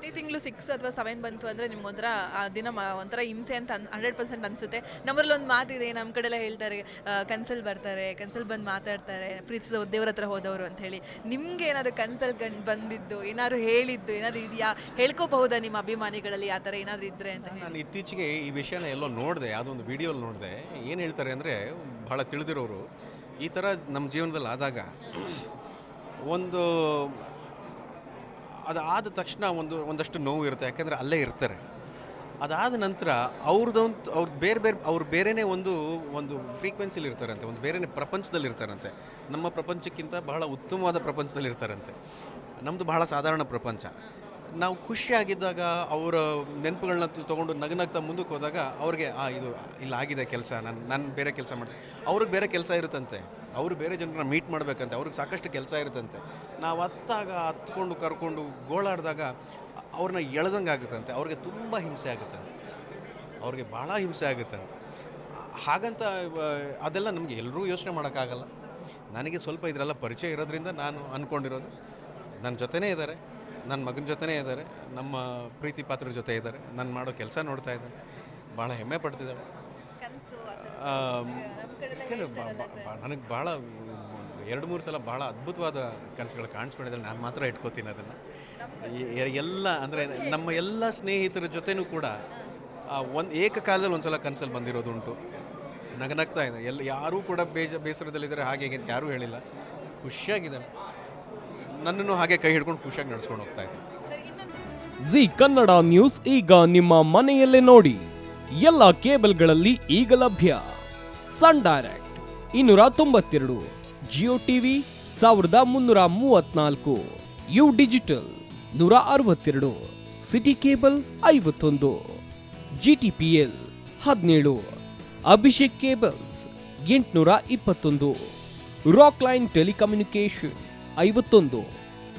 ಪ್ರತಿ ತಿಂಗಳು ಸಿಕ್ಸ್ ಅಥವಾ ಸೆವೆನ್ ಬಂತು ಅಂದರೆ ನಿಮ್ಗೆ ಒಂಥರ ಆ ದಿನ ಒಂಥರ ಹಿಂಸೆ ಅಂತ ಹಂಡ್ರೆಡ್ ಪರ್ಸೆಂಟ್ ಅನಿಸುತ್ತೆ. ನಮ್ಮಲ್ಲಿ ಒಂದು ಮಾತಿದೆ ನಮ್ಮ ಕಡೆಲ್ಲ ಹೇಳ್ತಾರೆ ಕನ್ಸಲ್ ಬರ್ತಾರೆ, ಕನ್ಸಲ್ ಬಂದು ಮಾತಾಡ್ತಾರೆ ಪ್ರೀತಿಸಿದ ದೇವ್ರ ಹತ್ರ ಹೋದವರು ಅಂತ ಹೇಳಿ. ನಿಮಗೆ ಏನಾದ್ರು ಕನ್ಸಲ್ ಕಂಡು ಬಂದಿದ್ದು, ಏನಾದ್ರು ಹೇಳಿದ್ದು, ಏನಾದ್ರು ಇದೆಯಾ? ಹೇಳ್ಕೋಬಹುದಾ ನಿಮ್ಮ ಅಭಿಮಾನಿಗಳಲ್ಲಿ ಆ ಥರ ಏನಾದರೂ ಇದ್ದರೆ ಅಂತ ನಾನು ಇತ್ತೀಚೆಗೆ ಈ ವಿಷಯನ ಎಲ್ಲೋ ನೋಡಿದೆ, ಅದೊಂದು ವಿಡಿಯೋಲಿ ನೋಡಿದೆ. ಏನು ಹೇಳ್ತಾರೆ ಅಂದರೆ ಭಾಳ ತಿಳಿದಿರೋರು, ಈ ಥರ ನಮ್ಮ ಜೀವನದಲ್ಲಿ ಆದಾಗ ಒಂದು ಅದಾದ ತಕ್ಷಣ ಒಂದು ಒಂದಷ್ಟು ನೋವು ಇರುತ್ತೆ, ಯಾಕಂದರೆ ಅಲ್ಲೇ ಇರ್ತಾರೆ. ಅದಾದ ನಂತರ ಅವ್ರದ್ದೊಂದು ಅವ್ರು ಬೇರೆ ಬೇರೆ, ಅವ್ರು ಬೇರೆಯೇ ಒಂದು ಒಂದು ಫ್ರೀಕ್ವೆನ್ಸಿಲಿ ಇರ್ತಾರಂತೆ, ಒಂದು ಬೇರೆ ಪ್ರಪಂಚದಲ್ಲಿ ಇರ್ತಾರಂತೆ. ನಮ್ಮ ಪ್ರಪಂಚಕ್ಕಿಂತ ಬಹಳ ಉತ್ತಮವಾದ ಪ್ರಪಂಚದಲ್ಲಿ ಇರ್ತಾರಂತೆ. ನಮ್ಮದು ಬಹಳ ಸಾಧಾರಣ ಪ್ರಪಂಚ. ನಾವು ಖುಷಿಯಾಗಿದ್ದಾಗ ಅವರ ನೆನಪುಗಳನ್ನ ತೊಗೊಂಡು ನಗನಗ್ತಾ ಮುಂದಕ್ಕೆ ಹೋದಾಗ ಅವ್ರಿಗೆ, ಆ, ಇದು ಇಲ್ಲ ಆಗಿದೆ ಕೆಲಸ, ನಾನು ನಾನು ಬೇರೆ ಕೆಲಸ ಮಾಡಿ ಅವ್ರಿಗೆ ಬೇರೆ ಕೆಲಸ ಇರುತ್ತಂತೆ. ಅವರು ಬೇರೆ ಜನರನ್ನ ಮೀಟ್ ಮಾಡಬೇಕಂತೆ. ಅವ್ರಿಗೆ ಸಾಕಷ್ಟು ಕೆಲಸ ಇರುತ್ತಂತೆ. ನಾವು ಹತ್ತಾಗ ಹತ್ಕೊಂಡು ಕರ್ಕೊಂಡು ಗೋಳಾಡಿದಾಗ ಅವ್ರನ್ನ ಎಳ್ದಂಗೆ ಆಗುತ್ತಂತೆ. ಅವ್ರಿಗೆ ತುಂಬ ಹಿಂಸೆ ಆಗುತ್ತಂತೆ. ಅವ್ರಿಗೆ ಭಾಳ ಹಿಂಸೆ ಆಗುತ್ತಂತೆ. ಹಾಗಂತ ಅದೆಲ್ಲ ನಮಗೆ ಎಲ್ಲರೂ ಯೋಚನೆ ಮಾಡೋಕ್ಕಾಗಲ್ಲ. ನನಗೆ ಸ್ವಲ್ಪ ಇದರೆಲ್ಲ ಪರಿಚಯ ಇರೋದ್ರಿಂದ ನಾನು ಅಂದ್ಕೊಂಡಿರೋದು ನನ್ನ ಜೊತೆನೇ ಇದ್ದಾರೆ ನನ್ನ ಮಗನ ಜೊತೆನೇ ಇದ್ದಾರೆ ನಮ್ಮ ಪ್ರೀತಿ ಪಾತ್ರ ಜೊತೆ ಇದ್ದಾರೆ ನಾನು ಮಾಡೋ ಕೆಲಸ ನೋಡ್ತಾ ಇದ್ದಾರೆ ಭಾಳ ಹೆಮ್ಮೆ ಪಡ್ತಿದ್ದಾಳೆ. ಕೆಲವು ನನಗೆ ಭಾಳ ಎರಡು ಮೂರು ಸಲ ಭಾಳ ಅದ್ಭುತವಾದ ಕನಸುಗಳು ಕಾಣಿಸ್ಕೊಂಡಿದ್ದಾರೆ ನಾನು ಮಾತ್ರ ಇಟ್ಕೋತೀನಿ ಅದನ್ನು. ಎಲ್ಲ ಅಂದರೆ ನಮ್ಮ ಎಲ್ಲ ಸ್ನೇಹಿತರ ಜೊತೆನೂ ಕೂಡ ಒಂದು ಏಕಕಾಲದಲ್ಲಿ ಒಂದು ಸಲ ಕನಸಲ್ಲಿ ಬಂದಿರೋದುಂಟು ನಗನಗ್ತಾ ಇದೆ. ಎಲ್ಲ ಯಾರೂ ಕೂಡ ಬೇಜ ಬೇಸರದಲ್ಲಿದ್ದಾರೆ ಹಾಗೆ ಹೀಗೆ ಅಂತ ಯಾರೂ ಹೇಳಿಲ್ಲ. ಖುಷಿಯಾಗಿದ್ದಾನೆ ನನ್ನನ್ನು ಹಾಗೆ ಕೈ ಹಿಡ್ಕೊಂಡು ಖುಷಿಯಾಗಿ ನಡೆಸ್ಕೊಂಡು ಹೋಗ್ತಾ ಇದ್ದೀನಿ. ಜಿ ಕನ್ನಡ ನ್ಯೂಸ್ ಈಗ ನಿಮ್ಮ ಮನೆಯಲ್ಲೇ ನೋಡಿ. ಎಲ್ಲ ಕೇಬಲ್ಗಳಲ್ಲಿ ಈಗ ಲಭ್ಯ. ಸನ್ ಡೈರೆಕ್ಟ್ ಇನ್ನೂರ ತೊಂಬತ್ತೆರಡು, ಜಿಯೋ ಟಿವಿ ಸಾವಿರದ ಮುನ್ನೂರ ಮೂವತ್ನಾಲ್ಕು, ಯು ಡಿಜಿಟಲ್ ನೂರ ಅರವತ್ತೆರಡು, ಸಿಟಿ ಕೇಬಲ್ ಐವತ್ತೊಂದು ಜಿ ಟಿ ಪಿ ಎಲ್ ಹದಿನೇಳು, ಅಭಿಷೇಕ್ ಕೇಬಲ್ಸ್ ಎಂಟುನೂರ ಇಪ್ಪತ್ತೊಂದು, ರಾಕ್ ಲೈನ್ ಟೆಲಿಕಮ್ಯುನಿಕೇಶನ್ ಐವತ್ತೊಂದು.